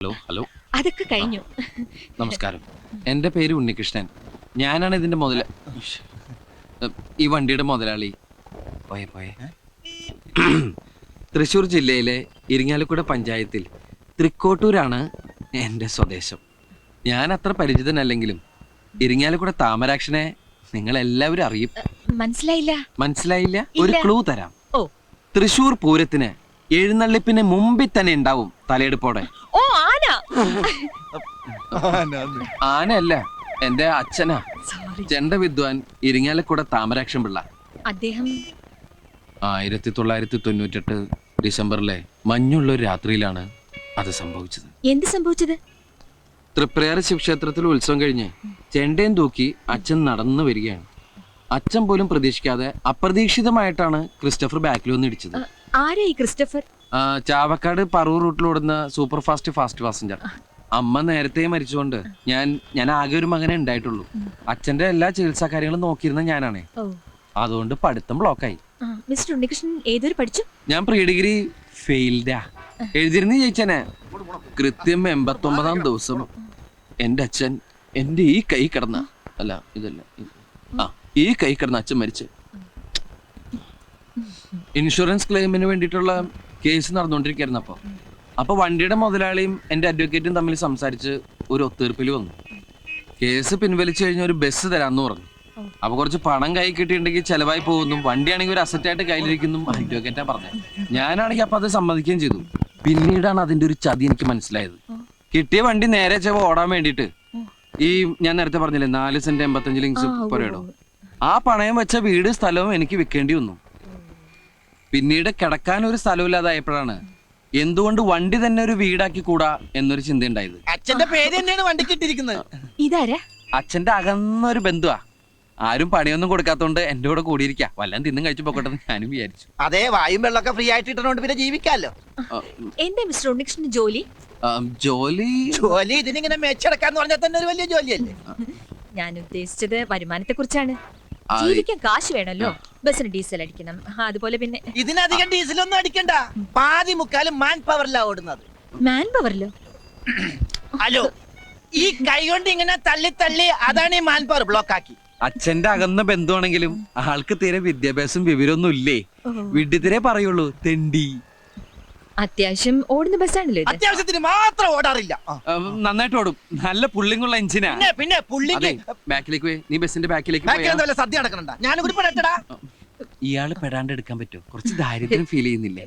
Hello hello. അതൊക്കെ കഴിഞ്ഞു. നമസ്കാരം. എന്റെ പേര് ഉണ്ണികൃഷ്ണൻ. ഞാനാണ് ഇതിന്റെ മുതല ഈ വണ്ടിയുടെ മുതലാളി. പോയെ പോയെ. തൃശ്ശൂർ ജില്ലയിലെ ഇരിങ്ങാലക്കുട പഞ്ചായത്തിൽ തൃക്കോട്ടൂരാണ് എന്റെ സ്വദേശം. ഞാൻ അത്ര പരിചിതനല്ലെങ്കിലും ഇരിങ്ങാലക്കുട താമരാക്ഷനെ നിങ്ങൾ എല്ലാവരും അറിയും മനസ്സിലായില്ല. മനസ്സിലായില്ല? ഒരു ക്ലൂ തരാം. ഓ. തൃശ്ശൂർ പൂരത്തിന് എഴുന്നള്ളിപ്പിന് മുമ്പിൽ തന്നെ ഉണ്ടാവും തലയെടുപ്പോടെ. ഓ ആനയല്ല എന്റെ അച്ഛനാ. ചെണ്ട വിദ്വാൻ ഇരിങ്ങാലക്കുട താമരാക്ഷൻ പിള്ള. അദ്ദേഹം? ആയിരത്തി തൊള്ളായിരത്തി തൊണ്ണൂറ്റെട്ട് ഡിസംബറിലെ മഞ്ഞുള്ള ഒരു രാത്രിയിലാണ് അത് സംഭവിച്ചത്. എന്ത് സംഭവിച്ചത്? തൃപ്രയാറ ശിവക്ഷേത്രത്തിൽ ഉത്സവം കഴിഞ്ഞ് ചെണ്ടയും തൂക്കി അച്ഛൻ നടന്നു വരികയാണ്. അച്ഛൻ പോലും പ്രതീക്ഷിക്കാതെ അപ്രതീക്ഷിതമായിട്ടാണ് ക്രിസ്റ്റഫർ ബാക്കിൽ വന്നിടിച്ചത് ഇടിച്ചത്. ആ, ഈ ക്രിസ്റ്റഫർ? ചാവക്കാട് പറവൂർ റൂട്ടിലോടുന്ന സൂപ്പർ ഫാസ്റ്റ് ഫാസ്റ്റ് പാസഞ്ചർ അമ്മ നേരത്തെ മരിച്ചുകൊണ്ട് ഞാൻ ഞാൻ ആകെ ഒരു മകനെ ഉണ്ടായിട്ടുള്ളൂ. അച്ഛന്റെ എല്ലാ ചികിത്സാ കാര്യങ്ങളും നോക്കിയിരുന്ന ഞാനാണേ. അതുകൊണ്ട് പഠിത്തം ബ്ലോക്കായി ആയി. മിസ്റ്റർ ഉണ്ണികൃഷ്ണൻ ഏതൊരു പഠിച്ചു? ഞാൻ പ്രീ ഡിഗ്രി ഫെയിൽഡാ എഴുതിരുന്നു ജയിച്ചനെ കൃത്യം എൺപത്തൊമ്പതാം ദിവസം എന്റെ അച്ഛൻ എന്റെ ഈ കൈ കിടന്ന അല്ല ഇതല്ല ആ ഈ കൈ കിടന്ന അച്ഛൻ മരിച്ച്. ഇൻഷുറൻസ് ക്ലെയിമിന് വേണ്ടിയിട്ടുള്ള കേസ് നടന്നുകൊണ്ടിരിക്കുകയായിരുന്നു അപ്പോൾ അപ്പോൾ വണ്ടിയുടെ മുതലാളിയും എന്റെ അഡ്വക്കേറ്റും തമ്മിൽ സംസാരിച്ച് ഒരു ഒത്തീർപ്പിൽ വന്നു. കേസ് പിൻവലിച്ചു കഴിഞ്ഞ ഒരു ബസ് തരാന്ന് പറഞ്ഞു. അപ്പൊ കുറച്ച് പണം കൈ കിട്ടിയിട്ടുണ്ടെങ്കിൽ ചെലവായി പോകുന്നു. വണ്ടിയാണെങ്കിൽ ഒരു അസറ്റായിട്ട് കയ്യിലിരിക്കുന്നു അഡ്വക്കേറ്റാ പറഞ്ഞത്. ഞാനാണെങ്കിൽ അപ്പൊ അത് സമ്മതിക്കുകയും ചെയ്തു. പിന്നീടാണ് അതിന്റെ ഒരു ചതി എനിക്ക് മനസ്സിലായത്. കിട്ടിയ വണ്ടി നേരെ ചെവ ഓടാൻ വേണ്ടിയിട്ട് ഈ ഞാൻ നേരത്തെ പറഞ്ഞില്ലേ നാല് സെന്റ് എൺപത്തഞ്ച് ലിങ്സ് ഉവ്വ്. ആ പണയം വെച്ച വീട് സ്ഥലവും എനിക്ക് വിൽക്കേണ്ടി വന്നു. പിന്നീട് കിടക്കാൻ ഒരു സ്ഥലമില്ലാതായപ്പോഴാണ് എന്തുകൊണ്ട് വണ്ടി തന്നെ ഒരു വീടാക്കി കൂടാ എന്നൊരു ചിന്ത ഉണ്ടായത് അച്ഛന്റെ പേര് തന്നെയാണ് വണ്ടിക്ക് ഇട്ടിരിക്കുന്നത്. ഇതാരാ? അച്ഛന്റെ അകന്നൊരു ബന്ധുവാ. ആരും പണിയൊന്നും കൊടുക്കാത്തോണ്ട് എന്റെ കൂടെ കൂടിയിരിക്കാ. വല്ലതും തിന്നും കഴിച്ചു പോക്കട്ടെ എന്ന് ഞാനും വിചാരിച്ചു. അതെ വായും വെള്ളമൊക്കെ ഫ്രീ ആയിട്ട് ഇട്ടണോണ്ട് പിന്നെ ജീവിക്കാലോ എന്റെ എന്താ മിസ്റ്റർ ഉണ്ണികൃഷ്ണൻ ജോലി? ആ, ജോലി? ജോലി ഇതിനിങ്ങനെ മെച്ചടക്കാന്ന് പറഞ്ഞാൽ തന്നെ ഒരു വലിയ ജോലിയല്ലേ? ഞാൻ ഉദ്ദേശിച്ചത് വരുമാനത്തെ കുറിച്ചാണ് ആ, ജീവിക്കാൻ കാശ് വേണമല്ലോ ബസ്സിന് ഡീസൽ അടിക്കണം. അതുപോലെ പിന്നെ ഇതിനധികം ഡീസൽ ഒന്നും അടിക്കണ്ട. പാതി മുക്കാലും മാൻ പവറിലാ ഓടുന്നത്. മാൻ പവറിലോ ഹലോ ഈ കൈ കൊണ്ട് ഇങ്ങനെ തള്ളി തള്ളി അതാണ് ഈ മാൻ പവർ ബ്ലോക്ക് ആക്കി. അച്ഛന്റെ അകന്ന ബന്ധുവാണെങ്കിലും ആൾക്ക് തീരെ വിദ്യാഭ്യാസം വിവരമൊന്നും ഇല്ലേ? വീട്ടിൽ തീരെ പറയുള്ളൂ തെണ്ടി. അത്യാവശ്യം ഓടുന്ന ബസ്സാണല്ലോ ഇത്. അത്യാവശ്യത്തിന് മാത്രം ഓടാറില്ല. ആ. നന്നായിട്ട് ഓടും. നല്ല പുള്ളിങ്ങുള്ള എഞ്ചിനാ പിന്നെ പിന്നെ അതെ പുള്ളിക്ക് ബാക്കിലേക്ക് പോയി. നീ ബസ്സിന്റെ ബാക്കിലേക്ക് ബാക്കി പോയാ. എന്താ വല്ല സദ്യ നടക്കണ്ട ഞാൻ കൂടി പെടട്ടടാ ഇയാൾ പെടാണ്ട് എടുക്കാൻ പറ്റുമോ? കുറച്ച് ദാരിദ്ര്യം ഫീൽ ചെയ്യുന്നില്ലേ?